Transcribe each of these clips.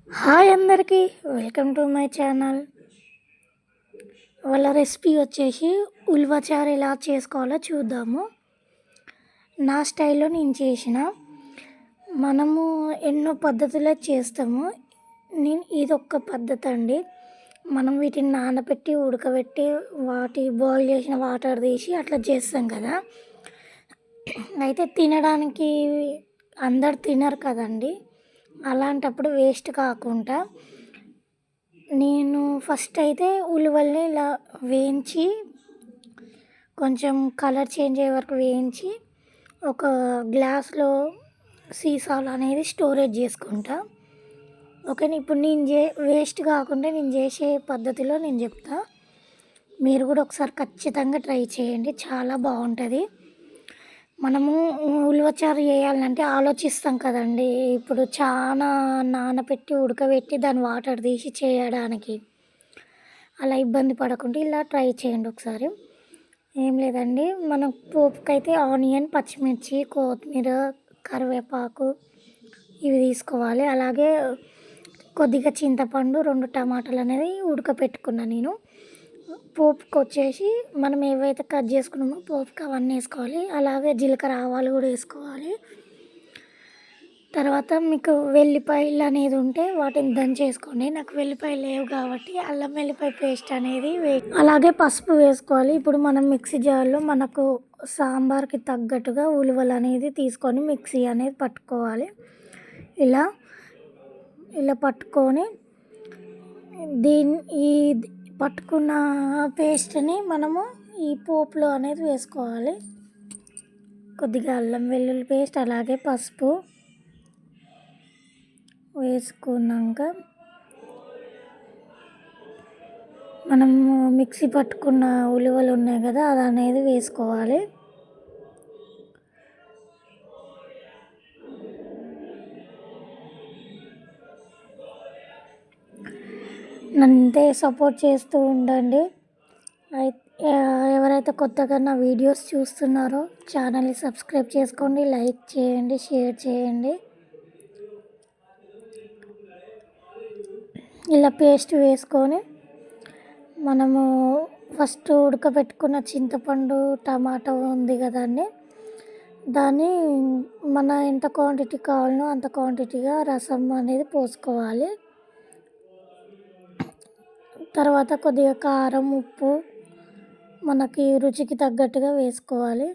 Hi అందరికీ welcome to my channel. వాళ్ళ recipe వచ్చేసి ఉల్వచారు ఎలా చేసుకోవాలో చూద్దాము. నా స్టైల్లో నేను చేసిన. మనము ఎన్నో పద్ధతులే చేస్తాము. నేను ఇది ఒక్క పద్ధతి అండి. మనం వీటిని నానబెట్టి ఉడకబెట్టి వాటి బాయిల్ చేసిన వాటర్ తీసి అట్లా చేస్తాం కదా. అయితే తినడానికి అందరు తినరు కదండి. అలాంటప్పుడు వేస్ట్ కాకుండా నేను ఫస్ట్ అయితే ఉలువల్ని ఇలా వేయించి కొంచెం కలర్ చేంజ్ అయ్యే వరకు వేయించి ఒక గ్లాస్లో సీసాలు అనేది స్టోరేజ్ చేసుకుంటా. ఓకేనా? ఇప్పుడు నేను చే వేస్ట్ కాకుండా నేను చేసే పద్ధతిలో నేను చెప్తా. మీరు కూడా ఒకసారి ఖచ్చితంగా ట్రై చేయండి. చాలా బాగుంటుంది. మనము ఉలవచారు చేయాలంటే ఆలోచిస్తాం కదండి. ఇప్పుడు చాలా నానబెట్టి ఉడకబెట్టి దాని వాటర్ తీసి చేయడానికి అలా ఇబ్బంది పడకుండా ఇలా ట్రై చేయండి ఒకసారి. ఏం లేదండి. మనం పోపుకైతే ఆనియన్ పచ్చిమిర్చి కొత్తిమీర కరివేపాకు ఇవి తీసుకోవాలి. అలాగే కొద్దిగా చింతపండు రెండు టమాటాలు అనేది ఉడకపెట్టుకున్నా నేను. పోపుకి వచ్చేసి మనం ఏవైతే కట్ చేసుకున్నామో పోపుకి అవన్నీ వేసుకోవాలి. అలాగే జీలకర్ర ఆవాలు కూడా వేసుకోవాలి. తర్వాత మీకు వెల్లిపాయలు అనేది ఉంటే వాటిని దంచేసుకోండి నాకు వెల్లిపాయలు లేవు కాబట్టి అల్లం వెల్లిపాయ పేస్ట్ అనేది వే అలాగే పసుపు వేసుకోవాలి. ఇప్పుడు మనం మిక్సీ జార్లో మనకు సాంబార్కి తగ్గట్టుగా ఉలువలు అనేది తీసుకొని మిక్సీ అనేది పట్టుకోవాలి. ఇలా ఇలా పట్టుకొని దీన్ని ఈ పట్టుకున్న పేస్ట్ని మనము ఈ పోపులో అనేది వేసుకోవాలి. కొద్దిగా అల్లం వెల్లుల్లి పేస్ట్ అలాగే పసుపు వేసుకున్నాక మనము మిక్సీ పట్టుకున్న ఉలువలు ఉన్నాయి కదా అది అనేది వేసుకోవాలి. అంతే సపోర్ట్ చేస్తూ ఉండండి. ఎవరైతే కొత్తగా నా వీడియోస్ చూస్తున్నారో ఛానల్ని సబ్స్క్రైబ్ చేసుకోండి లైక్ చేయండి షేర్ చేయండి. ఇలా పేస్ట్ వేసుకొని మనము ఫస్ట్ ఉడకబెట్టుకున్న చింతపండు టమాటా ఉంది కదండి. దాన్ని మన ఎంత క్వాంటిటీ కావాలనో అంత క్వాంటిటీగా రసం అనేది పోసుకోవాలి. తర్వాత కొద్దిగా కారం ఉప్పు మనకి రుచికి తగ్గట్టుగా వేసుకోవాలి.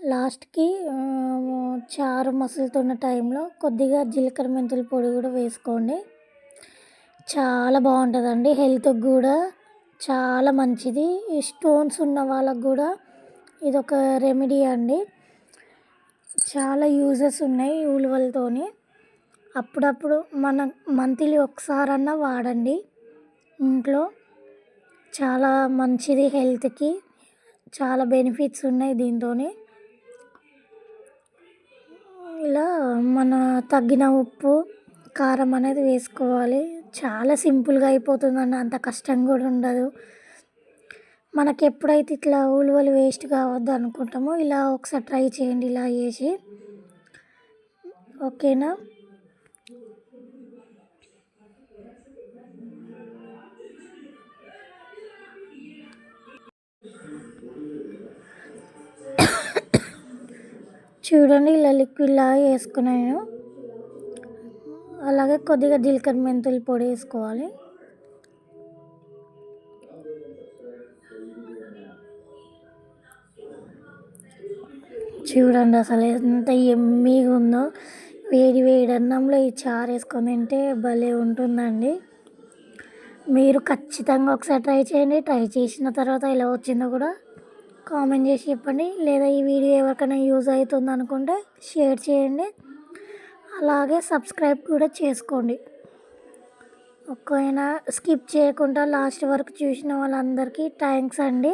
లాస్ట్కి చారు మసులుతున్న టైంలో కొద్దిగా జీలకర్ర మెంతుల పొడి కూడా వేసుకోండి. చాలా బాగుంటుందండి. హెల్త్కి కూడా చాలా మంచిది. ఈ స్టోన్స్ ఉన్న వాళ్ళకు కూడా ఇది ఒక రెమెడీ అండి. చాలా యూజెస్ ఉన్నాయి ఉలువలతోని. అప్పుడప్పుడు మన మంత్లీ ఒకసారన్నా వాడండి. ఇంట్లో చాలా మంచిది హెల్త్కి చాలా బెనిఫిట్స్ ఉన్నాయి దీంతో ఇలా మన తగ్గిన ఉప్పు కారం అనేది వేసుకోవాలి. చాలా సింపుల్గా అయిపోతుందండి అంత కష్టం కూడా ఉండదు. మనకి ఎప్పుడైతే ఇట్లా ఉలువలు వేస్ట్ కావద్దు అనుకుంటామో ఇలా ఒకసారి ట్రై చేయండి ఇలా చేసి. ఓకేనా? చూడండి ఇలా లిక్విడ్ లాగా వేసుకున్నాను. అలాగే కొద్దిగా జీలకర్ర మెంతులు పొడి వేసుకోవాలి. చూడండి అసలు ఎంత ఎమ్మీగా ఉందో. వేడి వేడి అన్నంలో ఈ చారు వేసుకొని తింటే భలే ఉంటుందండి. మీరు ఖచ్చితంగా ఒకసారి ట్రై చేయండి. ట్రై చేసిన తర్వాత ఎలా వచ్చిందో కూడా కామెంట్ చేసి చెప్పండి. లేదా ఈ వీడియో ఎవరికైనా యూజ్ అవుతుంది అనుకుంటే షేర్ చేయండి. అలాగే సబ్స్క్రైబ్ కూడా చేసుకోండి. ఒకవేళ స్కిప్ చేయకుండా లాస్ట్ వరకు చూసిన వాళ్ళందరికీ థ్యాంక్స్ అండి.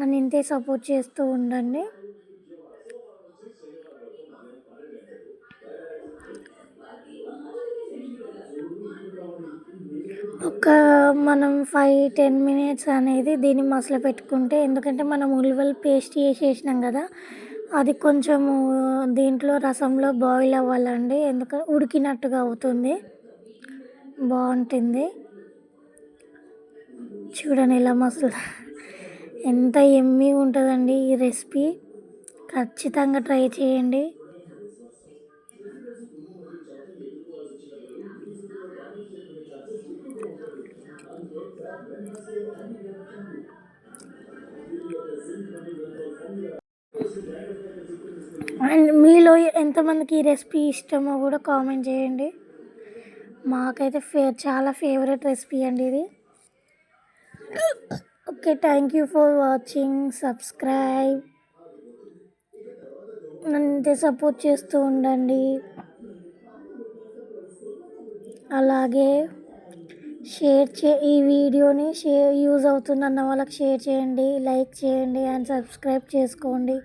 నన్ను ఇంతే సపోర్ట్ చేస్తూ ఉండండి. ఒక మనం ఫైవ్ టెన్ మినిట్స్ అనేది దీన్ని మసలు పెట్టుకుంటే ఎందుకంటే మనం ఉల్లివల్ పేస్ట్ చేసేసినాం కదా అది కొంచెము దీంట్లో రసంలో బాయిల్ అవ్వాలండి ఎందుకంటే ఉడికినట్టుగా అవుతుంది. బాగుంటుంది. చూడండి ఎలా మసలు ఎంత ఎమ్మీ ఉంటుందండి ఈ రెసిపీ ఖచ్చితంగా ట్రై చేయండి. అండ్ మీలో ఎంతమందికి ఈ రెసిపీ ఇష్టమో కూడా కామెంట్ చేయండి. మాకైతే ఫే చాలా ఫేవరెట్ రెసిపీ అండి ఇది. Okay thank you for watching subscribe నన్ను సపోర్ట్ చేస్తూ ఉండండి. అలాగే షేర్ చే ఈ వీడియోని షేర్ యూజ్ అవుతుందన్న వాళ్ళకి షేర్ చేయండి లైక్ చేయండి అండ్ సబ్స్క్రైబ్ చేసుకోండి.